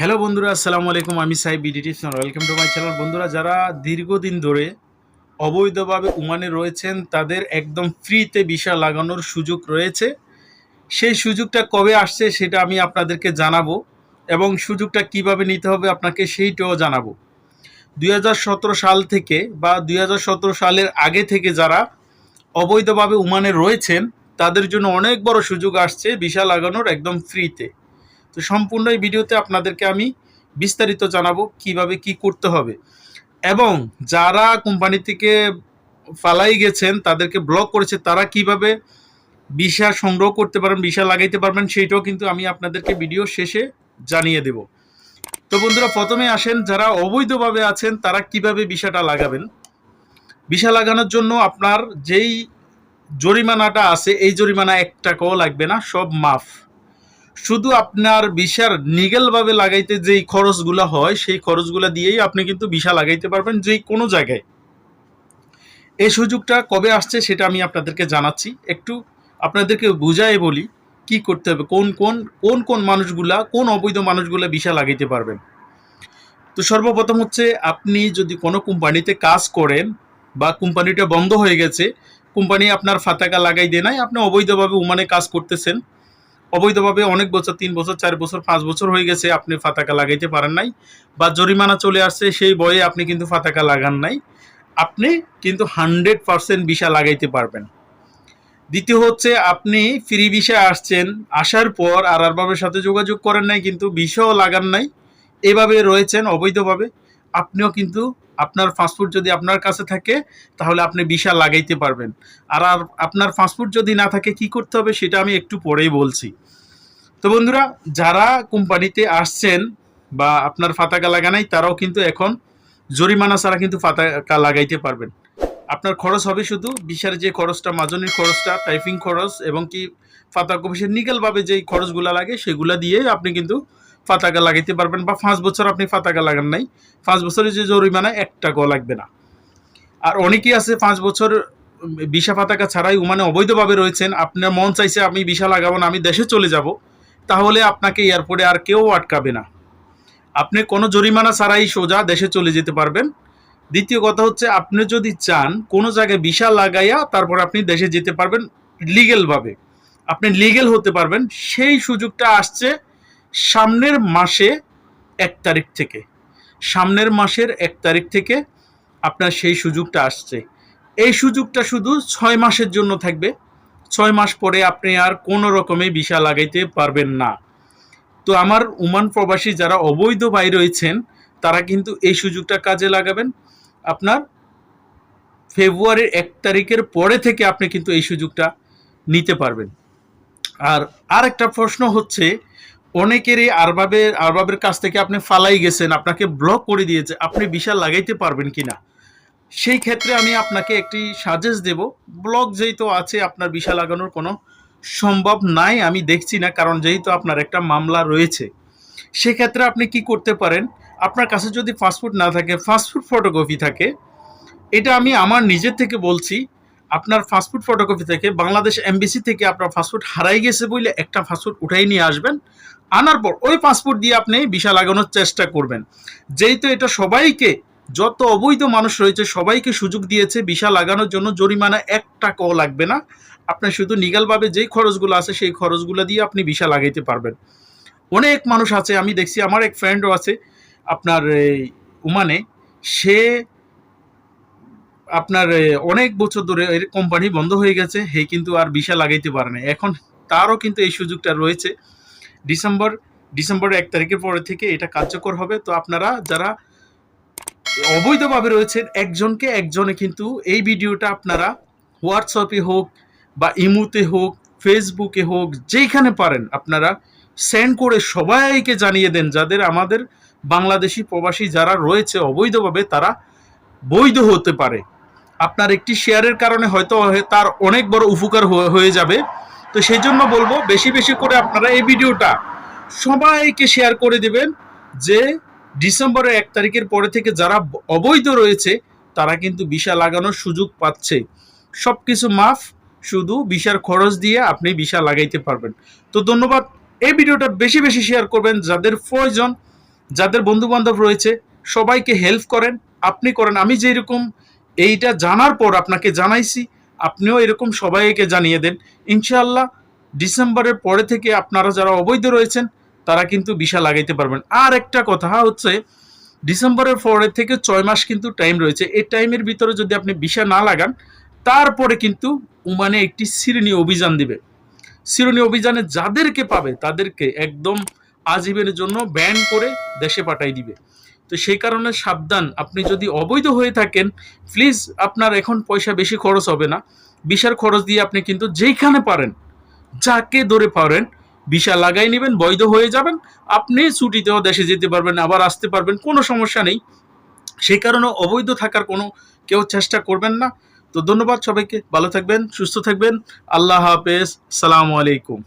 Hello বন্ধুরা, আসসালামু আলাইকুম। আমি Saheb BDT welcome to my channel বন্ধুরা, যারা দীর্ঘদিন ধরে অবৈধভাবে উমানে রয়েছেন, তাদের একদম ফ্রিতে ভিসা লাগানোর সুযোগ রয়েছে। সেই সুযোগটা কবে আসছে, সেটা আমি আপনাদেরকে জানাব এবং সুযোগটা কীভাবে নিতে হবে আপনাকে সেইটাও জানাব। দুই হাজার সতেরো সাল থেকে বা দুই হাজার সতেরো সালের আগে থেকে যারা অবৈধভাবে উমানে রয়েছেন, তাদের জন্য অনেক বড় সুযোগ আসছে ভিসা লাগানোর একদম ফ্রিতে তো সম্পূর্ণ এই ভিডিওতে আপনাদেরকে আমি বিস্তারিত জানাব কীভাবে কি করতে হবে। এবং যারা কোম্পানি থেকে ফালাই গেছেন, তাদেরকে ব্লক করেছে, তারা কীভাবে ভিসা সংগ্রহ করতে পারবেন, ভিসা লাগাইতে পারবেন, সেইটাও কিন্তু আমি আপনাদেরকে ভিডিও শেষে জানিয়ে দেব। তো বন্ধুরা, প্রথমে আসেন, যারা অবৈধভাবে আছেন, তারা কীভাবে ভিসাটা লাগাবেন? ভিসা লাগানোর জন্য আপনার যেই জরিমানাটা আছে, এই জরিমানা এক টাকাও লাগবে না, সব মাফ। শুধু আপনার ভিসার নিগেলভাবে লাগাইতে যেই খরচগুলো হয়, সেই খরচগুলো দিয়েই আপনি কিন্তু ভিসা লাগাইতে পারবেন যেই কোনো জায়গায়। এই সুযোগটা কবে আসছে সেটা আমি আপনাদেরকে জানাচ্ছি। একটু আপনাদেরকে বুঝাই বলি, কি করতে হবে, কোন কোন কোন কোন মানুষগুলা, কোন অবৈধ মানুষগুলা ভিসা লাগাইতে পারবেন? তো সর্বপ্রথম হচ্ছে আপনি যদি কোনো কোম্পানিতে কাজ করেন বা কোম্পানিটা বন্ধ হয়ে গেছে, কোম্পানি আপনার ফাতাকা লাগাই দেয় নাই, আপনি অবৈধভাবে উমানে কাজ করতেছেন অবৈধভাবে অনেক বছর, তিন বছর, চার বছর, পাঁচ বছর হয়ে গেছে আপনি ফাতাকা লাগাইতে পারেন নাই বা জরিমানা চলে আসছে, সেই বয়ে আপনি কিন্তু ফাতাকা লাগান নাই। আপনি কিন্তু হান্ড্রেড পারসেন্ট ভিসা লাগাইতে পারবেন। দ্বিতীয় হচ্ছে, আপনি ফ্রি ভিসা আসছেন, আসার পর আর আরবাবের সাথে যোগাযোগ করেন নাই, কিন্তু ভিসাও লাগান নাই। এভাবে রয়েছেন অবৈধভাবে। আপনিও কিন্তু আপনার পাসপোর্ট যদি আপনার কাছে থাকে, তাহলে আপনি ভিসা লাগাইতে পারবেন। আর আর আপনার পাসপোর্ট যদি না থাকে, কি করতে হবে সেটা আমি একটু পরেই বলছি। তো বন্ধুরা, যারা কোম্পানিতে আসছেন বা আপনার ফাতাকা লাগানাই তারাও কিন্তু এখন জরিমানা ছাড়া কিন্তু ফাতাকা লাগাইতে পারবেন। আপনার খরচ হবে শুধু বিশার যে খরচটা, মাজনির খরচটা, টাইপিং খরচ এবং কি ফাতাকা অফিসের নিগেলভাবে যেই খরচগুলো লাগে, সেগুলা দিয়ে আপনি কিন্তু ফাতাকা লাগাইতে পারবেন বা পাঁচ বছর আপনি ফাতাকা লাগান নাই। পাঁচ বছরের যে জরিমানা এক টাকাও লাগবে না। আর অনেকেই আছে পাঁচ বছর ভিসা ফাতাকা ছাড়াই মানে অবৈধভাবে রয়েছেন। আপনার মন চাইছে আমি ভিসা লাগাবো না, আমি দেশে চলে যাব। তাহলে আপনাকে এয়ারপোর্টে আর কেউ আটকাবে না। আপনি কোনো জরিমানা ছাড়াই সোজা দেশে চলে যেতে পারবেন। দ্বিতীয় কথা হচ্ছে, আপনি যদি চান কোনো জায়গায় ভিসা লাগাইয়া তারপর আপনি দেশে যেতে পারবেন লিগেলভাবে। আপনি লিগেল হতে পারবেন। সেই সুযোগটা আসছে সামনের মাসে এক তারিখ থেকে। সামনের মাসের এক তারিখ থেকে আপনার সেই সুযোগটা আসছে। এই সুযোগটা শুধু ছয় মাসের জন্য থাকবে। ছয় মাস পরে আপনি আর কোনো রকমে ভিসা লাগাইতে পারবেন না। তো আমার উমান প্রবাসী যারা অবৈধ ভাই রয়েছেন, তারা কিন্তু এই সুযোগটা কাজে লাগাবেন। আপনার ফেব্রুয়ারির এক তারিখের পরে থেকে আপনি কিন্তু এই সুযোগটা নিতে পারবেন। আর আর একটা প্রশ্ন হচ্ছে অনেকেরই আরবাবের আরবাবের কাছ থেকে আপনি ফালাই গেছেন, আপনাকে ব্লক করে দিয়েছে, আপনি বিশাল লাগাইতে পারবেন কি না সেই ক্ষেত্রে আমি আপনাকে একটি সাজেস্ট দেব। ব্লক যেহেতু আছে, আপনার বিশা লাগানোর কোনো সম্ভব নাই, আমি দেখছি না, কারণ যেহেতু আপনার একটা মামলা রয়েছে। সেক্ষেত্রে আপনি কি করতে পারেন? আপনার কাছে যদি পাসপোর্ট না থাকে পাসপোর্ট ফটোকপি থাকে, এটা আমি আমার নিজের থেকে বলছি আপনার ফাস্টফুড ফটোকপি থেকে, বাংলাদেশ এমবিসি থেকে আপনার ফাস্টফুড হারাই গেছে বলে একটা ফাস্টফুড উঠাই নিয়ে আসবেন। আনার পর ওই পাসপোর্ট দিয়ে আপনি ভিসা লাগানোর চেষ্টা করবেন। যেহেতু এটা সবাইকে, যত অবৈধ মানুষ রয়েছে, সবাইকে সুযোগ দিয়েছে ভিসা লাগানোর জন্য। জরিমানা এক টাকাও লাগবে না। আপনার শুধু নিগালভাবে যেই খরচগুলো আছে, সেই খরচগুলো দিয়ে আপনি ভিসা লাগাইতে পারবেন। অনেক মানুষ আছে, আমি দেখছি, আমার এক ফ্রেন্ডও আছে, আপনার এই উমানে, সে আপনার অনেক বছর ধরে এর কোম্পানি বন্ধ হয়ে গেছে, হে কিন্তু আর ভিসা লাগাইতে পারে না। এখন তারও কিন্তু এই সুযোগটা রয়েছে। ডিসেম্বর, ডিসেম্বরের এক তারিখের পরে থেকে এটা কার্যকর হবে। তো আপনারা যারা অবৈধভাবে রয়েছেন, একজনকে একজনে কিন্তু এই ভিডিওটা আপনারা হোয়াটসঅ্যাপে হোক বা ইমুতে হোক ফেসবুকে হোক, যেইখানে পারেন আপনারা সেন্ড করে সবাইকে জানিয়ে দেন। যাদের আমাদের বাংলাদেশি প্রবাসী যারা রয়েছে অবৈধভাবে, তারা বৈধ হতে পারে। আপনার একটি শেয়ারের কারণে হয়তো তার অনেক বড় উপকার হয়ে- যাবে। তো সেই জন্য বলব, বেশি বেশি করে আপনারা এই ভিডিওটা সবাইকে শেয়ার করে দেবেন যে ডিসেম্বরের এক তারিখের পরে থেকে যারা অবৈধ রয়েছে, তারা কিন্তু ভিসা লাগানোর সুযোগ পাচ্ছে। সব কিছু মাফ, শুধু ভিসার খরচ দিয়ে আপনি ভিসা লাগাইতে পারবেন। তো ধন্যবাদ। এই ভিডিওটা বেশি বেশি শেয়ার করবেন যাদের প্রয়োজন, যাদের বন্ধু বান্ধব রয়েছে, সবাইকে হেল্প করেন, আপনি করেন। আমি যেরকম এইটা জানার পর আপনাকে জানাইছি, আপনিও এরকম সবাইকে জানিয়ে দেন। ইনশাআল্লাহ ডিসেম্বরের পরে থেকে আপনারা যারা অবৈধ রয়েছেন, তারা কিন্তু বিশা লাগাইতে পারবেন। আর একটা কথা হচ্ছে, ডিসেম্বরের পরে থেকে ছয় মাস কিন্তু টাইম রয়েছে। এই টাইমের ভিতরে যদি আপনি বিশা না লাগান, তারপরে কিন্তু উমানে একটি সিরনি অভিযান দিবে। সিরনি অভিযানে যাদেরকে পাবে, তাদেরকে একদম আজীবনের জন্য ব্যান করে দেশে পাঠাই দিবে। তো সেই কারণে সাবধান। আপনি যদি অবৈধ হয়ে থাকেন প্লিজ আপনার এখন পয়সা বেশি খরচ হবে না। বিশার খরচ দিয়ে আপনি কিন্তু যেইখানে পারেন, যাকে ধরে পারেন বিশা লাগাই নেবেন, বৈধ হয়ে যাবেন। আপনি ছুটিতেও দেশে যেতে পারবেন, আবার আসতে পারবেন, কোনো সমস্যা নেই। সেই কারণে অবৈধ থাকার কোনো কেউ চেষ্টা করবেন না। তো ধন্যবাদ সবাইকে, ভালো থাকবেন, সুস্থ থাকবেন। আল্লাহ হাফেজ, সালামু আলাইকুম।